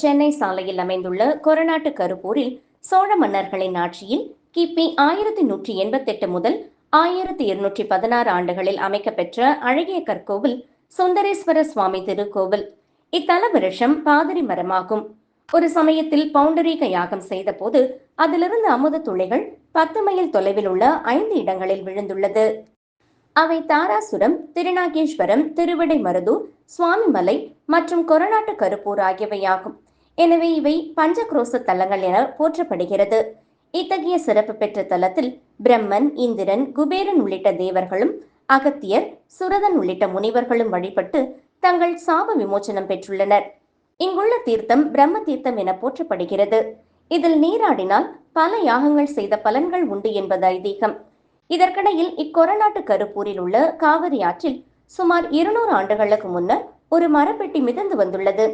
சென்னை சாலையில் அமைந்துள்ள கொரநாட்டு கருப்பூரில் சோழ மன்னர்களின் ஆட்சியில் கிபி ஆயிரத்தி நூற்றி எண்பத்தெட்டு முதல் ஆயிரத்தி இருநூற்றி பதினாறு ஆண்டுகளில் அமைக்கப்பெற்ற அழகிய கற்கோவில் சுந்தரேஸ்வர சுவாமி திருக்கோவில். இத்தல விருஷம் பாதிரி மரமாகும். ஒரு சமயத்தில் பவுண்டரீக யாகம் செய்த போது அதிலிருந்து அமுத துளைகள் பத்து மைல் தொலைவில் உள்ள ஐந்து இடங்களில் விழுந்துள்ளது. அவை தாராசுரம் திருநாகேஸ்வரம் திருவிடை மருதூர் சுவாமிமலை மற்றும் கொரநாட்டு கருப்பூர் ஆகியவையாகும். எனவே இவை பஞ்சக்ரோச தலங்கள் என போற்றப்படுகிறது. இத்தகைய சிறப்பு பெற்ற தலத்தில் பிரம்மன் இந்திரன் குபேரன் உள்ளிட்ட தேவர்களும் அகத்தியர் சுரதன் உள்ளிட்ட முனிவர்களும் வழிபட்டு தங்கள் சாப விமோச்சனம் பெற்றுள்ளனர். இங்குள்ள தீர்த்தம் பிரம்ம தீர்த்தம் என போற்றப்படுகிறது. இதில் நீராடினால் பல யாகங்கள் செய்த பலன்கள் உண்டு என்பது ஐதீகம். இதற்கிடையில் இக்கொரநாட்டு கருப்பூரில் உள்ள காவிரி ஆற்றில் சுமார் இருநூறு ஆண்டுகளுக்கு முன்னர் ஒரு மரப்பெட்டி மிதந்து வந்துள்ளது.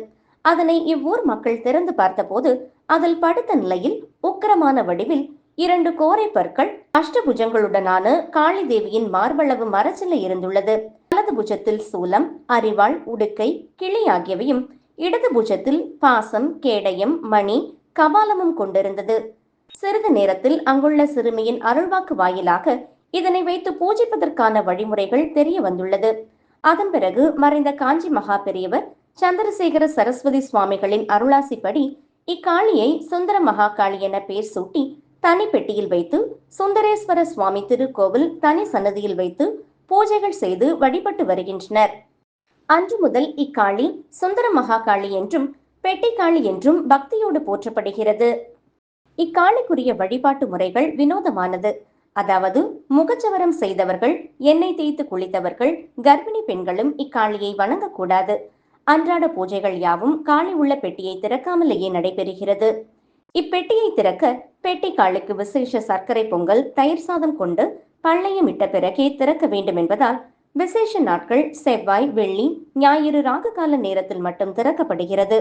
அதனை இவ்வூர் மக்கள் திறந்து பார்த்தபோது அதில் படுத்த நிலையில் உக்கரமான வடிவில் இரண்டு கோரை பற்கள் அஷ்டபுஜங்களுடனான காளி தேவியின் மார்பளவு மரச்சிலை இருந்துள்ளது. வலது புஜத்தில் சூலம் அரிவாள் உடுக்கை கிளி ஆகியவையும் இடது புஜத்தில் பாசம் கேடயம் மணி கபாலமும் கொண்டிருந்தது. சிறிது நேரத்தில் அங்குள்ள சிறுமியின் அருள்வாக்கு வாயிலாக இதனை வைத்து பூஜிப்பதற்கான வழிமுறைகள் தெரிய வந்துள்ளது. அதன் பிறகு மறைந்த காஞ்சி மகா பெரியவர் சந்திரசேகர சரஸ்வதி சுவாமிகளின் அருளாசிப்படி இக்காளியை சுந்தர மகாகாளி என பெயர் சூட்டி தனி பெட்டியில் வைத்து சுந்தரேஸ்வர சுவாமி திருக்கோவில் தனி சன்னதியில் வைத்து பூஜைகள் செய்து வழிபட்டு வருகின்றனர். அன்று முதல் இக்காளி சுந்தர மகாகாளி என்றும் பெட்டிக்காளி என்றும் பக்தியோடு போற்றப்படுகிறது. இக்காளிக்குரிய வழிபாட்டு முறைகள் வினோதமானது. அதாவது முகச்சவரம் செய்தவர்கள் எண்ணெய் தேய்த்து குளித்தவர்கள் கர்ப்பிணி பெண்களும் இக்காளியை வணங்கக்கூடாது. அன்றாட பூஜைகள் யாவும் காளி உள்ள பெட்டியை திறக்காமலேயே நடைபெறுகிறது. இப்பெட்டியை திறக்க பெட்டி காளிக்கு விசேஷ சர்க்கரை பொங்கல் தயிர் சாதம் கொண்டு பள்ளையம் இட்ட பிறகே திறக்க வேண்டும் என்பதால் விசேஷ நாட்கள் செவ்வாய் வெள்ளி ஞாயிறு ராகு கால நேரத்தில் மட்டும் திறக்கப்படுகிறது.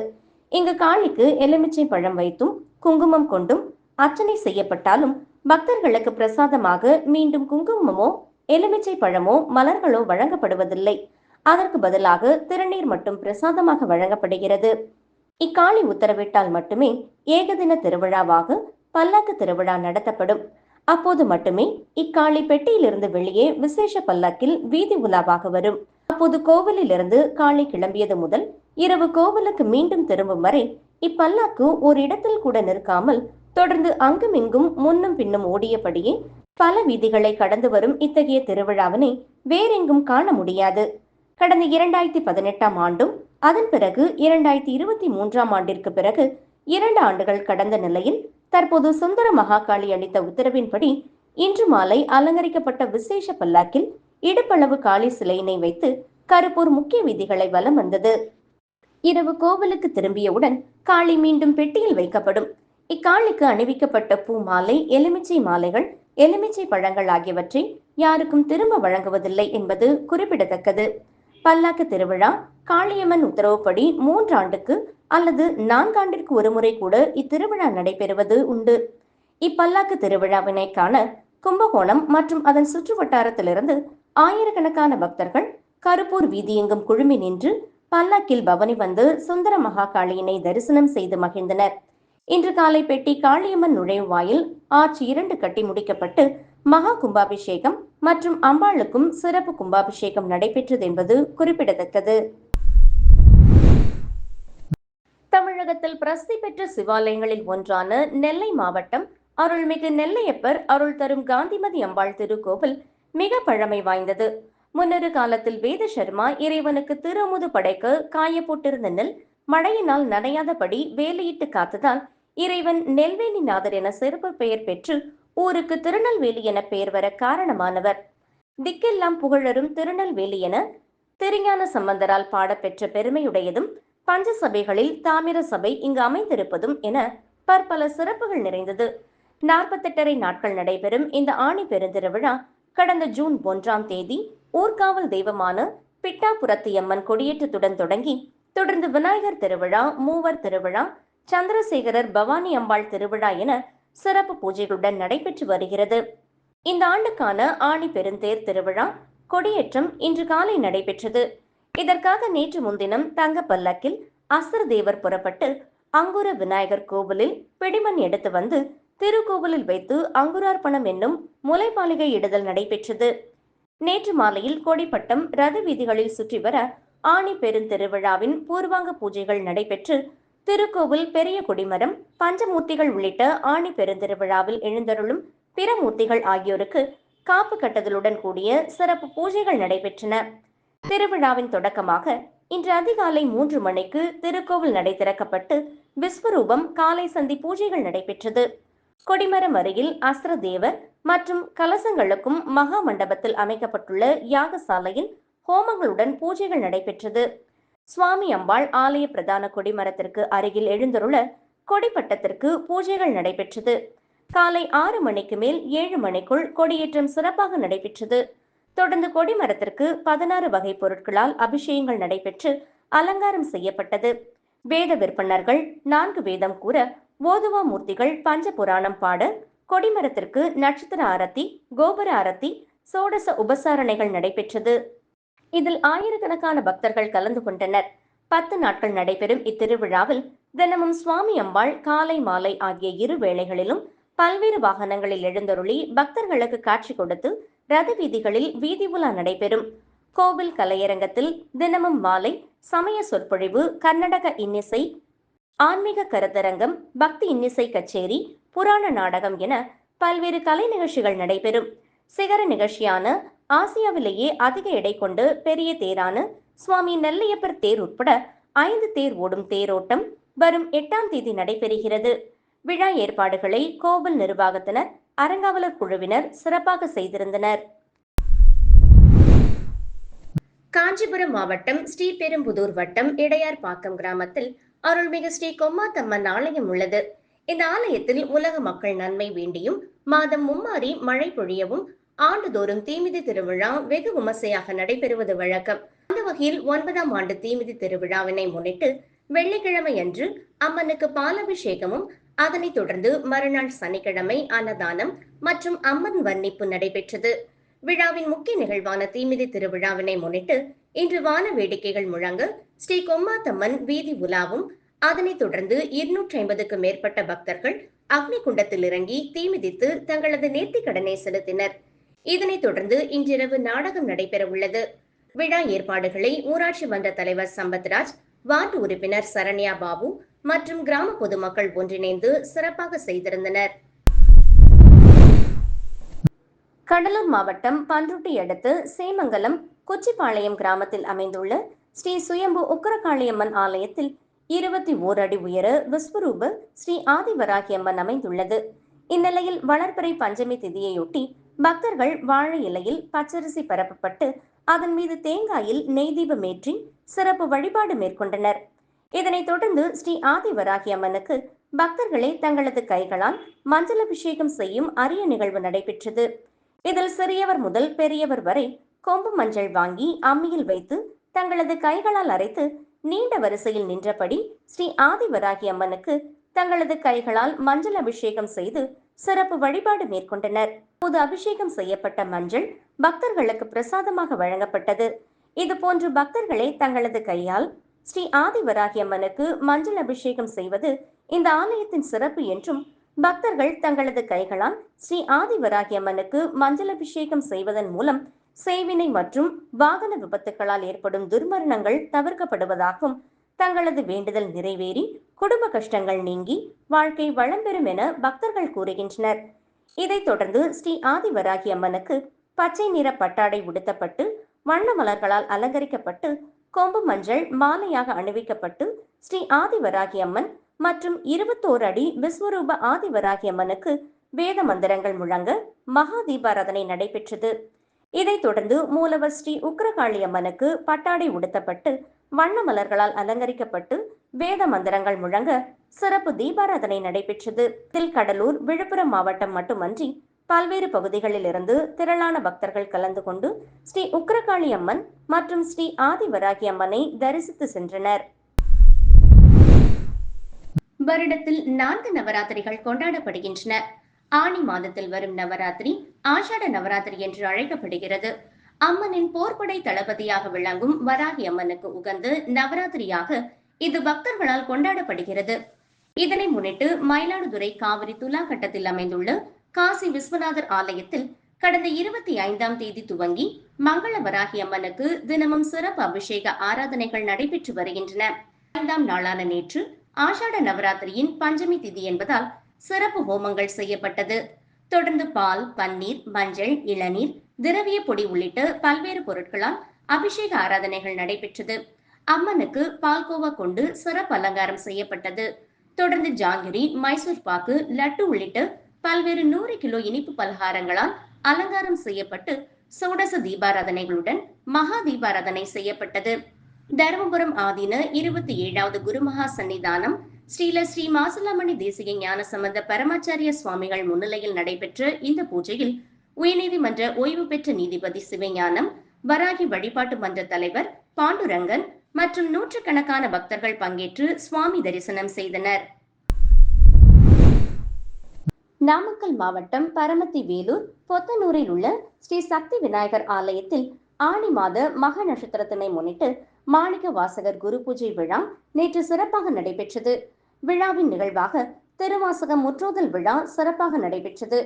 இங்கு காளிக்கு எலுமிச்சை பழம் வைத்தும் குங்குமம் கொண்டும் அர்ச்சனை செய்யப்பட்டாலும் பக்தர்களுக்கு பிரசாதமாக மீண்டும் குங்குமமோ எலுமிச்சை பழமோ மலர்களோ வழங்கப்படுவதில்லை. அதற்கு பதிலாக திருநீர் மட்டும் பிரசாதமாக வழங்கப்படுகிறது. இக்காளி உத்தரவிட்டால் மட்டுமே ஏகதின திருவிழாவாக பல்லாக்கு திருவிழா நடத்தப்படும். அப்போது மட்டுமே இக்காளி பெட்டியிலிருந்து வெளியே விசேஷ பல்லாக்கில் வீதி உலாவாக வரும். அப்போது கோவிலிலிருந்து காளி கிளம்பியது முதல் இரவு கோவிலுக்கு மீண்டும் திரும்பும் வரை இப்பல்லாக்கு ஒரு இடத்தில் கூட நிற்காமல் தொடர்ந்து அங்குமிங்கும் முன்னும் பின்னும் ஓடியபடியே பல வீதிகளை கடந்து வரும் இத்தகைய திருவிழாவினை வேறெங்கும் காண முடியாது. கடந்த இரண்டாயிரத்தி பதினெட்டாம் ஆண்டும் அதன் பிறகு இரண்டாயிரத்தி இருபத்தி மூன்றாம் ஆண்டிற்கு பிறகு இரண்டு ஆண்டுகள் கடந்த நிலையில் தற்போது சுந்தர மகாகாளி அளித்த உத்தரவின்படி இன்று மாலை அலங்கரிக்கப்பட்ட விசேஷ பல்லாக்கில் இடுப்பளவு காளி சிலையினை வைத்து கருப்பூர் முக்கிய வீதிகளை வலம் வந்தது. இரவு கோவிலுக்கு திரும்பியவுடன் காளி மீண்டும் பெட்டியில் வைக்கப்படும். இக்காளிக்கு அணிவிக்கப்பட்ட பூ மாலை எலுமிச்சை மாலைகள் எலுமிச்சை பழங்கள் ஆகியவற்றை யாருக்கும் திரும்ப வழங்குவதில்லை என்பது குறிப்பிடத்தக்கது. பல்லாக்கு திருவிழா காளியம்மன் உத்தரவுப்படி மூன்றாண்டுக்கு அல்லது நான்காண்டிற்கு ஒருமுறை கூட இத்திருவிழா நடைபெறுவது உண்டு. இப்பல்லாக்கு திருவிழாவினை காண கும்பகோணம் மற்றும் அதன் சுற்று வட்டாரத்திலிருந்து ஆயிரக்கணக்கான பக்தர்கள் கருப்பூர் வீதியெங்கும் குழுமி நின்று பல்லாக்கில் பவனி வந்து சுந்தர மகாகாளியினை தரிசனம் செய்து மகிழ்ந்தனர். இன்று காலை பெட்டி காளியம்மன் நுழைவு வாயில் ஆட்சி இரண்டு கட்டி முடிக்கப்பட்டு மகா கும்பாபிஷேகம் மற்றும் அம்பாளுக்கும் சிறப்பு கும்பாபிஷேகம் நடைபெற்றது என்பது குறிப்பிடத்தக்கது. தமிழகத்தில் பிரசித்தி பெற்ற சிவாலயங்களில் ஒன்றான நெல்லை மாவட்டம் அருள்மிகு நெல்லையப்பர் அருள் தரும் காந்திமதி அம்பாள் திருக்கோவில் மிக பழமை வாய்ந்தது. முன்னொரு காலத்தில் வேத சர்மா இறைவனுக்கு திருமுது படைக்க காய போட்டிருந்த நெல் மழையினால் நனையாதபடி வேலையிட்டு காத்ததால் இறைவன் நெல்வேணிநாதர் என சிறப்பு பெயர் பெற்று ஊருக்கு திருநெல்வேலி என பெயர் வர காரணமானவர். திக்கெல்லாம் புகழரும் திருநெல்வேலி என திருஞான சம்பந்தரால் பாடப்பெற்ற பெருமையுடையதும் பஞ்ச சபைகளில் தாமிர சபை இங்கு அமைந்திருப்பதும் என பற்பல சிறப்புகள் நிறைந்தது. நாற்பத்தெட்டரை நாட்கள் நடைபெறும் இந்த ஆணி பெருந்திருவிழா கடந்த ஜூன் ஒன்றாம் தேதி ஊர்காவல் தெய்வமான பிட்டாபுரத்தியம்மன் கொடியேற்றத்துடன் தொடங்கி தொடர்ந்து விநாயகர் திருவிழா மூவர் திருவிழா சந்திரசேகரர் பவானி அம்பாள் திருவிழா என சிறப்பு பூஜைகளுடன் நடைபெற்று வருகிறது. இந்த ஆண்டுக்கான ஆணி பெருந்தேர் திருவிழா கொடியேற்றம் இன்று காலை நடைபெற்றது. இதற்காக நேற்று முன்தினம் தங்க பல்லக்கில் அசுர தேவர் புறப்பட்டு அங்குர விநாயகர் கோவிலில் பிடிமண் எடுத்து வந்து திருக்கோவிலில் வைத்து அங்குரார்ப்பணம் என்னும் முளைமாளிகை இடுதல் நடைபெற்றது. நேற்று மாலையில் கொடிப்பட்டம் ரத வீதிகளில் சுற்றி வர ஆணி பெருந்திருவிழாவின் பூர்வாங்க பூஜைகள் நடைபெற்று திருக்கோவில் பெரிய கொடிமரம் பஞ்சமூர்த்திகள் உள்ளிட்ட ஆணி பெருந்திருவிழாவில் எழுந்தருளும் பிற மூர்த்திகள் ஆகியோருக்கு காப்பு கட்டுதலுடன் கூடிய சிறப்பு பூஜைகள் நடைபெற்றன. திருவிழாவின் தொடக்கமாக இன்று அதிகாலை மூன்று மணிக்கு திருக்கோவில் நடை திறக்கப்பட்டு விஸ்வரூபம் காலை சந்தி பூஜைகள் நடைபெற்றது. கொடிமரம் அருகில் அஸ்திரதேவர் மற்றும் கலசங்களுக்கும் மகா மண்டபத்தில் அமைக்கப்பட்டுள்ள யாகசாலையில் ஹோமங்களுடன் பூஜைகள் நடைபெற்றது. சுவாமி அம்பாள் ஆலய பிரதான கொடிமரத்திற்கு அருகில் எழுந்தருள கொடிப்பட்டத்திற்கு பூஜைகள் நடைபெற்றது. காலை ஆறு மணிக்கு மேல் ஏழு மணிக்குள் கொடியேற்றம் சிறப்பாக நடைபெற்றது. தொடர்ந்து கொடிமரத்திற்கு பதினாறு வகை பொருட்களால் அபிஷேகங்கள் நடைபெற்று அலங்காரம் செய்யப்பட்டது. வேத விற்பனர்கள் நான்கு வேதம் கூற ஓதுவா மூர்த்திகள் பஞ்ச புராணம் பாட கொடிமரத்திற்கு நட்சத்திர ஆரத்தி கோபுர ஆரத்தி சோடச உபசாரணைகள் நடைபெற்றது. இதில் ஆயிரக்கணக்கான பக்தர்கள் கலந்து கொண்டனர். பத்து நாட்கள் நடைபெறும் இத்திருவிழாவில் தினமும் சுவாமி அம்பாள் காலை மாலை ஆகிய இரு வேளைகளிலும் பல்வேறு வாகனங்களில் எழுந்தருளி பக்தர்களுக்கு காட்சி கொடுத்து ரத வீதிகளில் வீதி உலா நடைபெறும். கோவில் கலையரங்கத்தில் தினமும் மாலை சமய சொற்பொழிவு கர்நாடக இன்னிசை ஆன்மீக கருத்தரங்கம் பக்தி இன்னிசை கச்சேரி புராண நாடகம் என பல்வேறு கலை நிகழ்ச்சிகள் நடைபெறும். சிகர நிகழ்ச்சியான ஆசியாவிலேயே அதிக எடை கொண்டு பெரிய தேரான சுவாமி நெல்லையப்பர் தேர் உட்பட ஐந்து தேர் ஓடும் தேரோட்டம் வரும் எட்டாம் தேதி நடைபெறுகிறது. விழா ஏற்பாடுகளை கோவில் நிர்வாகத்தினர் அறங்காவலர் குழுவினர் சிறப்பாக செய்திருந்தனர். காஞ்சிபுரம் மாவட்டம் ஸ்ரீபெரும்புதூர் வட்டம் இடையார்பாக்கம் கிராமத்தில் அருள்மிகு ஸ்ரீ கொம்மாத்தம்மன் ஆலயம் உள்ளது. இந்த ஆலயத்தில் உலக மக்கள் நன்மை வேண்டியும் மாதம் மும்மாறி மழை பொழியவும் ஆண்டுதோறும் தீமிதி திருவிழா வெகு விமர்சையாக நடைபெறுவது வழக்கம். அந்த வகையில் ஒன்பதாம் ஆண்டு தீமிதி திருவிழாவினை முன்னிட்டு வெள்ளிக்கிழமை அன்று அம்மனுக்கு பாலபிஷேகமும் அதனைத் தொடர்ந்து மறுநாள் சனிக்கிழமை அன்னதானம் மற்றும் அம்மன் வர்ணிப்பு நடைபெற்றது. விழாவின் முக்கிய நிகழ்வான தீமிதி திருவிழாவினை முன்னிட்டு இன்று வான வேடிக்கைகள் முழங்க ஸ்ரீ கொம்மாத்தம்மன் வீதி உலாவும் அதனைத் தொடர்ந்து இருநூற்றி ஐம்பதுக்கு மேற்பட்ட பக்தர்கள் அக்னி குண்டத்தில் இறங்கி தீமிதித்து தங்களது நேர்த்திக் கடனை செலுத்தினர். இதனைத் தொடர்ந்து இன்றிரவு நாடகம் நடைபெற உள்ளது விழா ஏற்பாடுகளை ஊராட்சி மன்ற தலைவர் சம்பத்ராஜ் வார்டு உறுப்பினர் சரண்யா பாபு மற்றும் கிராம பொதுமக்கள் ஒன்றிணைந்து சிறப்பாக செய்திருந்தனர். கடலூர் மாவட்டம் பன்ருட்டி அடுத்து சேமங்கலம் குச்சிப்பாளையம் கிராமத்தில் அமைந்துள்ள ஸ்ரீ சுயம்பு உக்கரகாளியம்மன் ஆலயத்தில் இருபத்தி ஓர் அடி உயர விஸ்வரூப ஸ்ரீ ஆதிவராகியம்மன் அமைந்துள்ளது. இந்நிலையில் வளர்பிறை பஞ்சமி திதியையொட்டி பக்தர்கள் வாழை இலையில் பச்சரிசி பரப்பப்பட்டு அதன் மீது தேங்காயில் நெய் தீபமேற்றி சிறப்பு வழிபாடு மேற்கொண்டனர். இதனைத் தொடர்ந்து ஸ்ரீ ஆதிவராகி அம்மனுக்கு பக்தர்களே தங்களது கைகளால் மஞ்சள் அபிஷேகம் செய்யும் அரிய நிகழ்வு நடைபெற்றது. இதில் சிறியவர் முதல் பெரியவர் வரை கொம்பு மஞ்சள் வாங்கி அம்மியில் வைத்து தங்களது கைகளால் அரைத்து நீண்ட வரிசையில் நின்றபடி ஸ்ரீ ஆதிவராகி அம்மனுக்கு தங்களது கைகளால் மஞ்சள் அபிஷேகம் செய்து சிறப்பு வழிபாடு மேற்கொண்டனர். அப்போது அபிஷேகம் செய்யப்பட்ட மஞ்சள் பக்தர்களுக்கு பிரசாதமாக வழங்கப்பட்டது. இதுபோன்று பக்தர்களை தங்களது கையால் ஸ்ரீ ஆதிவராகி அம்மனுக்கு மஞ்சள் அபிஷேகம் செய்வது இந்த ஆலயத்தின் சிறப்பு என்றும் பக்தர்கள் தங்களது கைகளால் ஸ்ரீ ஆதிவராகி அம்மனுக்கு மஞ்சள் அபிஷேகம் செய்வதன் மூலம் சேவினை மற்றும் வாகன விபத்துகளால் ஏற்படும் துர்மரணங்கள் தவிர்க்கப்படுவதாகவும் தங்களது வேண்டுதல் நிறைவேறி குடும்ப கஷ்டங்கள் நீங்கி வாழ்க்கை வளம் பெறும் என பக்தர்கள் கூறுகின்றனர். இதைத் தொடர்ந்து ஸ்ரீ ஆதிவராகி அம்மனுக்கு பச்சை நிற பட்டாடை உடுத்தப்பட்டு வண்ண மலர்களால் அலங்கரிக்கப்பட்டு கொம்பு மஞ்சள் மாலையாக அணிவிக்கப்பட்டு ஸ்ரீ ஆதிவராகி அம்மன் மற்றும் இருபத்தோரு அடி விஸ்வரூப ஆதிவராகி அம்மனுக்கு வேத மந்திரங்கள் முழங்க மகா தீபாராதனை நடைபெற்றது. இதைத் தொடர்ந்து மூலவர் ஸ்ரீ உக்ரகாளி அம்மனுக்கு பட்டாடை உடுத்தப்பட்டு வண்ண மலர்களால் அலங்கரிக்கப்பட்டு வேத மந்திரங்கள் முழங்க சிறப்பு தீபாராதனை நடைபெற்றது. இதில் கடலூர் விழுப்புரம் மாவட்டம் மட்டுமன்றி பல்வேறு பகுதிகளில் இருந்து திரளான பக்தர்கள் கலந்து கொண்டு ஸ்ரீ உக்ரகாளி அம்மன் மற்றும் ஸ்ரீ ஆதிவராகி அம்மனை தரிசித்து சென்றனர். வருடத்தில் நான்கு நவராத்திரிகள் கொண்டாடப்படுகின்றன. ஆணி மாதத்தில் வரும் நவராத்திரி ஆஷாட நவராத்திரி என்று அழைக்கப்படுகிறது. அம்மனின் போர்படை தளபதியாக விளங்கும் வராகி அம்மனுக்கு உகந்து நவராத்திரியாக இது பக்தர்களால் கொண்டாடப்படுகிறது. இதனை முன்னிட்டு மயிலாடுதுறை காவிரி துலா கட்டத்தில் அமைந்துள்ள காசி விஸ்வநாதர் ஆலயத்தில் கடந்த இருபத்தி ஐந்தாம் தேதி துவங்கி மங்கள வராகி அம்மனுக்கு தினமும் சிறப்பு அபிஷேக ஆராதனைகள் நடைபெற்று வருகின்றன. ஐந்தாம் நாளான நேற்று ஆஷாட நவராத்திரியின் பஞ்சமி திதி என்பதால் சிறப்பு ஹோமங்கள் செய்யப்பட்டது. தொடர்ந்து பால் பன்னீர் மஞ்சள் இளநீர் திரவிய பொடி உள்ளிட்ட பல்வேறு பொருட்களால் அபிஷேக ஆராதனைகள் நடைபெற்றது. அம்மனுக்கு பால்கோவா கொண்டு சிறப்பு அலங்காரம் செய்யப்பட்டது. தொடர்ந்து ஜாங்கிரி மைசூர் பாக்கு லட்டு உள்ளிட்ட பல்வேறு நூறு கிலோ இனிப்பு பலகாரங்களால் அலங்காரம் செய்யப்பட்டு சோடச தீபாராதனைகளுடன் மகா தீபாராதனை செய்யப்பட்டது. தருமபுரம் ஆதீன இருபத்தி ஏழாவது குருமகா சன்னிதானம் ஸ்ரீல ஸ்ரீ மாசலாமணி தேசிய ஞான சம்பந்த பரமாச்சாரிய சுவாமிகள் முன்னிலையில் நடைபெற்ற இந்த பூஜையில் உயர்நீதிமன்ற ஓய்வு பெற்ற நீதிபதி சிவஞானம் வராகி வழிபாட்டு மன்ற தலைவர் பாண்டுரங்கன் மற்றும் நூற்றுக்கணக்கான பக்தர்கள் பங்கேற்று சுவாமி தரிசனம் செய்தனர். நாமக்கல் மாவட்டம் பரமத்தி வேலூர் பொத்தனூரில் உள்ள ஸ்ரீ சக்தி விநாயகர் ஆலயத்தில் ஆணி மாத மக நட்சத்திரத்தினை முன்னிட்டு மாணிக்க வாசகர் குரு பூஜை விழா நேற்று சிறப்பாக நடைபெற்றது. விழாவின் நிகழ்வாக திருவாசகம் முற்றோதல் விழா சிறப்பாக நடைபெற்றது.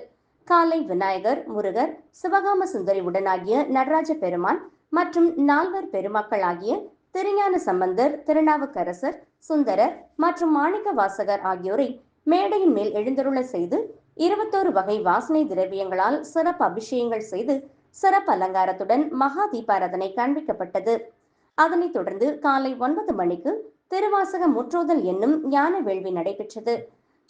காலை விநாயகர் முருகர் சிவகாம சுந்தரி உடனாகிய நடராஜ பெருமான் மற்றும் நால்வர் பெருமக்கள் ஆகிய திருஞான சம்பந்தர் திருநாவுக்கரசர் சுந்தரர் மற்றும் மாணிக்க வாசகர் ஆகியோரை மேடையின் மேல் எழுந்தருள செய்து இருபத்தோரு வகை வாசனை திரவியங்களால் சிறப்பு அபிஷேகங்கள் செய்து சிறப்பு அலங்காரத்துடன் மகா தீபாராதனை காண்பிக்கப்பட்டது. அதனைத் தொடர்ந்து காலை ஒன்பது மணிக்கு திருவாசக முற்றோதல் என்னும் ஞான வேள்வி நடைபெற்றது.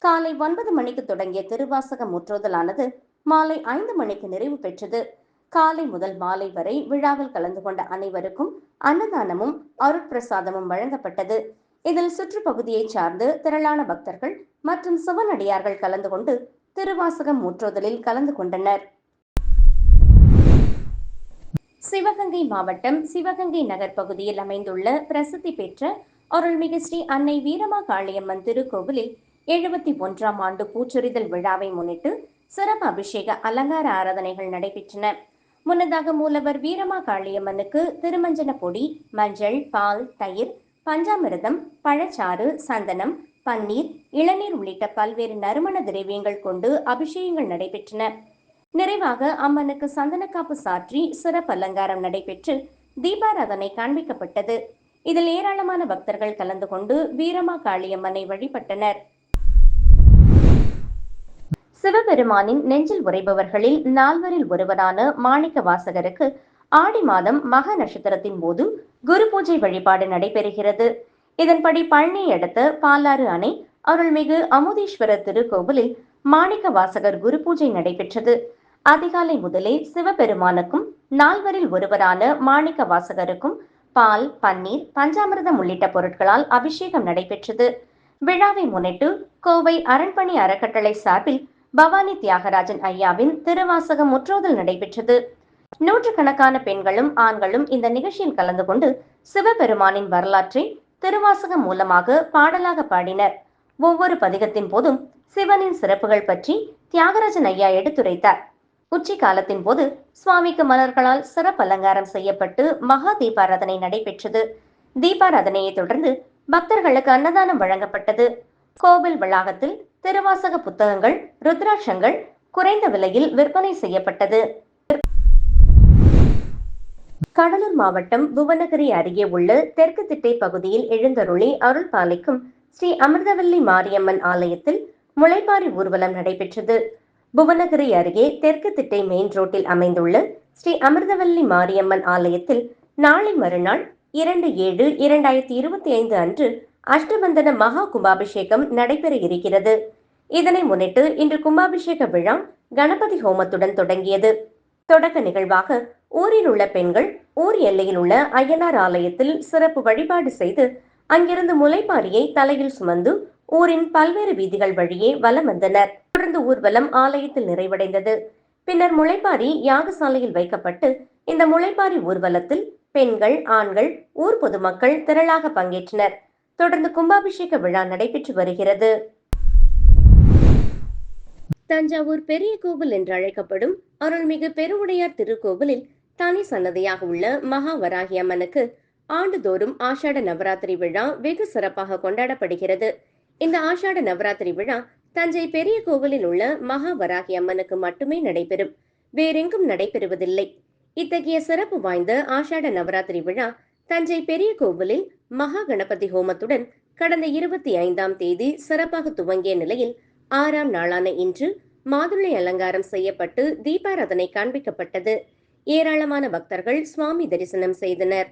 காலை ஒன்பது மணிக்கு தொடங்கிய திருவாசக முற்றோதலானது மாலை ஐந்து மணிக்கு நிறைவு பெற்றது. காலை முதல் மாலை வரை விழாவில் கலந்து கொண்ட அனைவருக்கும் அன்னதானமும் அருட்பிரசாதமும் வழங்கப்பட்டது. இதில் சுற்றுப்பகுதியைச் சார்ந்து திரளான பக்தர்கள் மற்றும் சிவனடியார்கள் கலந்து கொண்டு திருவாசகம் முற்றோதலில் கலந்து கொண்டனர். சிவகங்கை மாவட்டம் சிவகங்கை நகர் பகுதியில் அமைந்துள்ள பிரசித்தி பெற்ற அருள்மிகு ஸ்ரீ அன்னை வீரமா காளியம்மன் திருக்கோவிலில் எழுபத்தி ஒன்றாம் ஆண்டு பூச்சொரிதல் விழாவை முன்னிட்டு சிறப்பு அபிஷேக அலங்கார ஆராதனைகள் நடைபெற்றன. முன்னதாக மூலவர் வீரமா காளியம்மனுக்கு திருமஞ்சன பொடி மஞ்சள் பால் தயிர் பஞ்சாமிரதம் பழச்சாறு சந்தனம் பன்னீர் இளநீர் உள்ளிட்ட பல்வேறு நறுமண திரவியங்கள் கொண்டு அபிஷேகங்கள் நடைபெற்றன. நிறைவாக அம்மனுக்கு சந்தனக்காப்பு சாற்றி சிறப்பு அலங்காரம் நடைபெற்று தீபாராதனை காண்பிக்கப்பட்டது. இதில் ஏராளமான பக்தர்கள் கலந்து கொண்டு வீரமா காளியம்மனை வழிபட்டனர். சிவபெருமானின் நெஞ்சில் உரைபவர்களில் நால்வரில் ஒருவரான மாணிக்க வாசகருக்கு ஆடி மாதம் மக நட்சத்திரத்தின் போது குரு பூஜை வழிபாடு நடைபெறுகிறது. இதன்படி பழனி அடுத்த பாலாறு அணை அருள்மிகு அமுதீஸ்வரர் திருக்கோவிலில் மாணிக்க வாசகர் குரு பூஜை நடைபெற்றது. அதிகாலை முதலே சிவபெருமானுக்கும் நால்வரில் ஒருவரான மாணிக்க வாசகருக்கும் பால் பன்னீர் பஞ்சாமிரதம் உள்ளிட்ட பொருட்களால் அபிஷேகம் நடைபெற்றது. விழாவை முன்னிட்டு கோவை அரண்பணி அறக்கட்டளை சார்பில் பவானி தியாகராஜன் ஐயாவின் திருவாசக முற்றோதல் நடைபெற்றது. நூற்றுக்கணக்கான பெண்களும் ஆண்களும் இந்த நிகழ்ச்சியில் கலந்து கொண்டு சிவபெருமானின் வரலாற்றை திருவாசகம் மூலமாக பாடலாக பாடினர். ஒவ்வொரு பதிகத்தின் போதும் சிவனின் சிறப்புகள் பற்றி தியாகராஜன் ஐயா எடுத்துரைத்தார். உச்சி காலத்தின் போது சுவாமிக்கு மலர்களால் சிறப்பு அலங்காரம் செய்யப்பட்டு மகா தீபாராதனை நடைபெற்றது. தீபாராதனையை தொடர்ந்து பக்தர்களுக்கு அன்னதானம் வழங்கப்பட்டது. கோவில் வளாகத்தில் திருவாசக புத்தகங்கள் ருத்ராட்சங்கள் குறைந்த விலையில் விற்பனை செய்யப்பட்டது. கடலூர் மாவட்டம் புவனகிரி அருகே உள்ள தெற்கு திட்டை பகுதியில் எழுந்தருளி அருள் பாலிக்கும் ஸ்ரீ அமிர்தவல்லி மாரியம்மன் ஆலயத்தில் முளைப்பாரி ஊர்வலம் நடைபெற்றது. புவனகிரி அருகே தெற்கு திட்டை மெயின் ரோட்டில் அமைந்துள்ள ஸ்ரீ அமிர்தவல்லி மாரியம்மன் ஆலயத்தில் நாளை மறுநாள் இரண்டு ஏழு இரண்டாயிரத்தி இருபத்தி ஐந்து அன்று அஷ்டபந்தன மகா கும்பாபிஷேகம் நடைபெற இருக்கிறது. இதனை முன்னிட்டு இன்று கும்பாபிஷேக விழா கணபதி ஹோமத்துடன் தொடங்கியது. தொடக்க நிகழ்வாக ஊரில் உள்ள பெண்கள் ஊர் எல்லையில் உள்ள அய்யனார் ஆலயத்தில் சிறப்பு வழிபாடு செய்து அங்கிருந்து முளைப்பாரியை தலையில் சுமந்து ஊரின் பல்வேறு வீதிகள் வழியே வலம் வந்தனர். தொடர்ந்து ஊர்வலம் ஆலயத்தில் நிறைவடைந்தது. பின்னர் முளைப்பாரி யாகசாலையில் வைக்கப்பட்டு இந்த முளைப்பாரி ஊர்வலத்தில் பெண்கள் ஆண்கள் ஊர் பொதுமக்கள் திரளாக பங்கேற்றனர். தொடர்ந்து கும்பாபிஷேக விழா நடைபெற்று வருகிறது. தஞ்சாவூர் பெரிய கோவில் என்று அழைக்கப்படும் அருள்மிகு பெருவுடையார் திருக்கோவிலில் தனி சன்னதியாக உள்ள மகா வராகி அம்மனுக்கு ஆண்டுதோறும் ஆஷாட நவராத்திரி விழா வெகு சிறப்பாக கொண்டாடப்படுகிறது. இந்த ஆஷாட நவராத்திரி விழா தஞ்சை பெரிய கோவிலில் உள்ள மகாவராகி அம்மனுக்கு மட்டுமே நடைபெறும். வேறெங்கும் நடைபெறுவதில்லை. இத்தகைய சிறப்பு வாய்ந்த ஆஷாட நவராத்திரி விழா தஞ்சை பெரிய கோவிலில் மகா கணபதி ஹோமத்துடன் கடந்த இருபத்தி ஐந்தாம் தேதி சிறப்பாக துவங்கிய நிலையில் ஆறாம் நாளான இன்று மாதுளை அலங்காரம் செய்யப்பட்டு தீபாராதனை காண்பிக்கப்பட்டது. ஏராளமான பக்தர்கள் சுவாமி தரிசனம் செய்தனர்.